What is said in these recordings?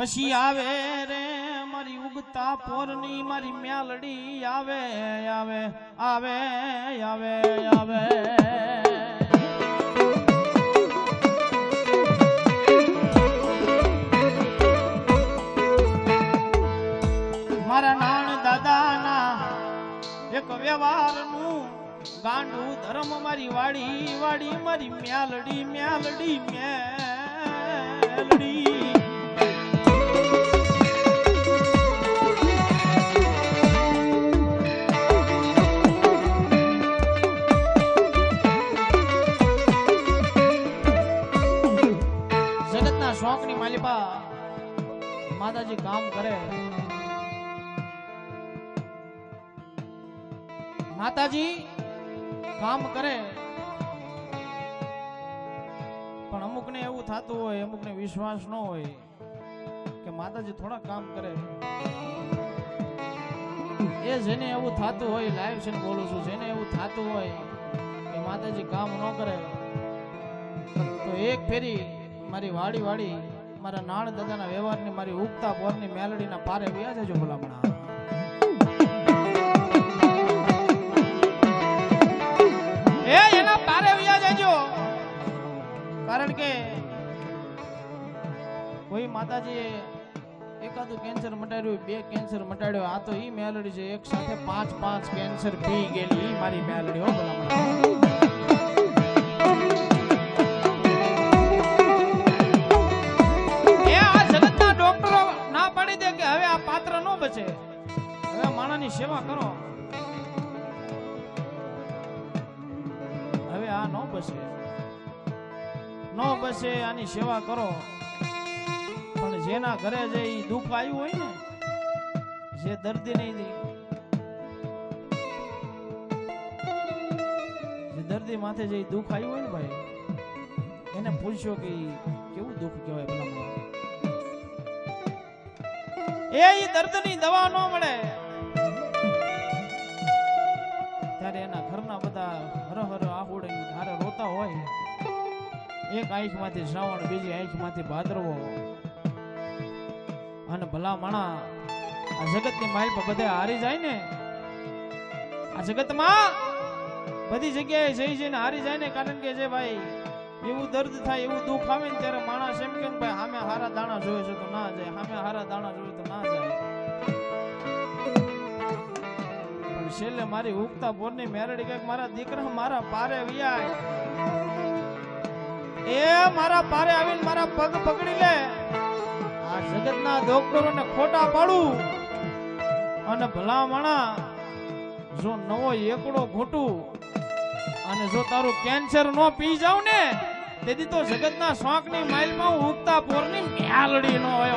પછી આવે રે, મારી ઉગતા પોરની મારી મ્યાલડી આવે આવે આવે આવે આવે. મારા નાણ દાદાના એક વ્યવહારનું ગાંડું ધર્મ મારી વાડી વાડી મારી મ્યાલડી મ્યાલડી મ્યાલડી જગતના શોખની માલિપા માતાજી કામ કરે. માતાજી કામ કરે. પણ અમુકને એવું થતું હોય, અમુકને વિશ્વાસ ન હોય કે માતાજી થોડા કામ કરે એ જેને એવું થતું હોય લાઈવ છે બોલું છું, જેને એવું થતું હોય કે માતાજી કામ ન કરે, તો એક ફેરી મારી વાડી વાડી, મારા નાણ દાદાના વ્યવહારની, મારી ઉગતા બોરની મેલડીના પારે વ્યા જજો ભલામણા. એ, એના પારે વ્યા જજો. કારણ કે કોઈ માતાજીએ એકાદું કેન્સર મટાડ્યું, બે કેન્સર મટાડ્યો, આ તો ઈ મેલડી છે, એક સાથે પાંચ પાંચ કેન્સર પી ગયેલી ઈ મારી મેલડી, હો ભલામણા. સેવા કરો. હવે આ ન બસે. ન બસે, આની સેવા કરો. પણ જેના ઘરે જે દુઃખ આવ્યું હોય ને, જે દર્દી નહીં જે દર્દી માથે જે દુઃખ આવ્યું હોય ને ભાઈ, એને પૂછ્યો કે કેવું દુઃખ કહેવાય ભલા એ દર્દ દર્દની દવા ન મળે. ત્યારે એના ઘરના બધા હરહર હર આહુડે ધારે રોતા હોય, એક આંખમાંથી શ્રાવણ, બીજી આંખમાંથી ભાદરવો. અને ભલા માણા આ જગતની માઇલ પર બધે હારી જાય ને? આ જગતમાં બધી જગ્યાએ જઈ જઈને હારી જાય ને? કારણ કે જે ભાઈ એવું દર્દ થાય, એવું દુઃખ આવે ને ત્યારે માણસ એમ કે ભાઈ સામે હારા દાણા જોવે છે તો ના જાય સામે હારા દાણા જોવે તો ના જાય. છેલ્લે મારી ઉગતા પોરની મેરડી કંઈક મારા દીકરા મારા પારે વ્યાય. એ મારા પારે આવીને મારા પગ પકડી લે. આ જગતના ડોક્ટરોને ખોટા પાડું. અને ભલા માણા, જો નવો એકડો ઘોટું અને જો તારું કેન્સર નો પી જાવ ને, તેથી તો જગતના શોખની માઇલમાં હું ઉગતા પોરની મેલડી નો હોય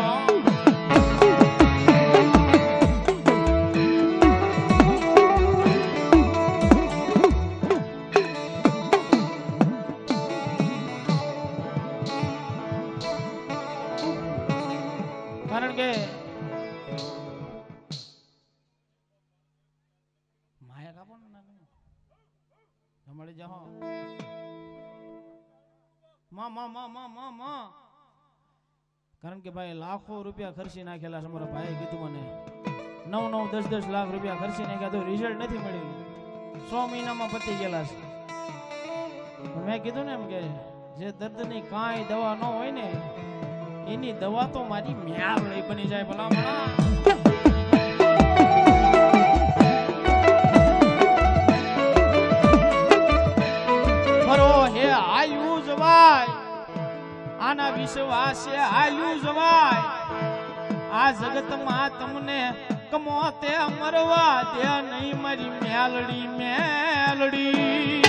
જમાડી માં માં માં માં માં માં. કારણ કે ભાઈ લાખો રૂપિયા ખર્ચી નાખેલા છે મારા ભાઈએ કીધું મને. નવ નવ, દસ દસ લાખ રૂપિયા ખર્ચી નાખ્યા તો રિઝલ્ટ નથી મળ્યું. સો મહિનામાં પતી ગયેલા છે. મેં કીધું ને એમ કે જે દર્દની કાંઈ દવા ન હોય ને, એની દવા તો મારી મ્યાવળી બની જાય ભલા ભલા વિશ્વાસે હાલ્યું જવાય. આ જગતમાં તમને કમોતે મરવા દે નહીં મારી મેલડી મેલડી.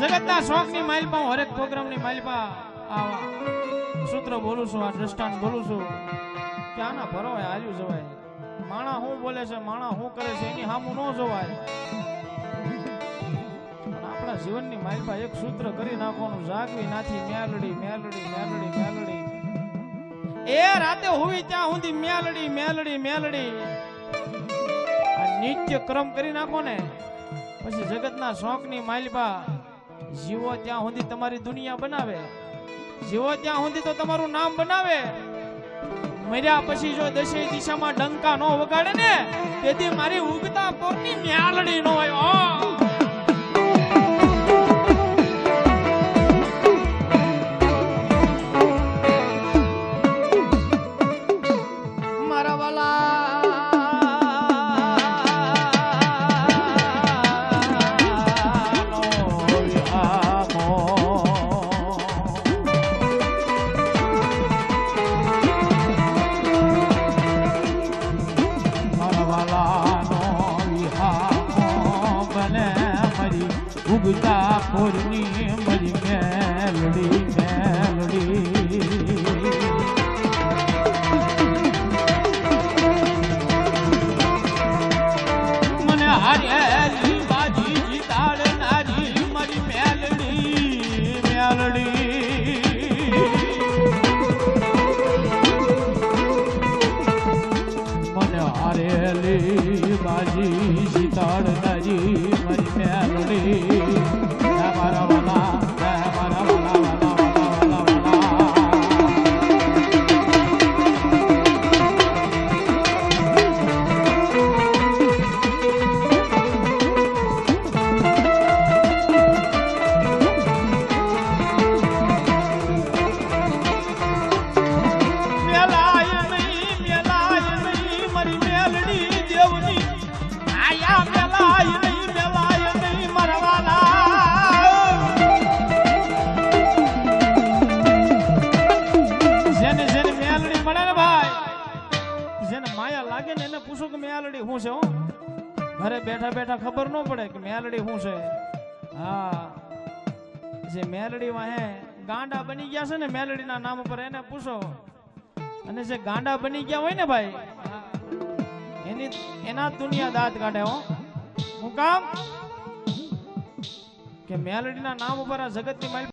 જગતના શોખની માઇલપા હું હરેક પ્રોગ્રામની માઇલપા આ સૂત્ર બોલું છું, આ દ્રષ્ટાંત બોલું છું, કે આના ભરવાય હાલ્યું જવાય. માણા શું બોલે છે, માણા શું કરે છે, એની સામું ન જોવાય. આપણા જીવનની માઇલપા એક સૂત્ર કરી નાખવાનું, જાગવી નાથી મ્યાલડી મ્યાલડી મેલડી મેલડી એ રાતે હોવી ત્યાં સુધી મેલડી મેલડી મેલડી આ નિત્ય ક્રમ કરી નાખો ને, પછી જગતના શોખની માલપા જીવો ત્યાં સુધી તમારી દુનિયા બનાવે. જીવો ત્યાં સુધી તો તમારું નામ બનાવે. મર્યા પછી જો દશે દિશામાં ડંકા નો વગાડે ને, તેથી મારી ઉગતા પોતની મ્યાલડી નો હોય. ઉગતા પૂરની મને હારેલી બાજી જીતાડનારી મારી મેલડી. જેને જેને મેલડી મળે ને ભાઈ, જેને માયા લાગે ને એને પૂછો કે મેલડી શું છે હું? ઘરે બેઠા બેઠા ખબર ન પડે કે મેલડી શું છે. હા, જે મેલડી વાહે ગાંડા બની ગયા છે ને મેલડીના નામ ઉપર એને પૂછો. અને જે ગાંડા બની ગયા હોય ને ભાઈ, એની, એના દુનિયા દાંત કાઢે હો. હું કામ? કે મેલડીના નામ ઉપર આ જગતની માલિક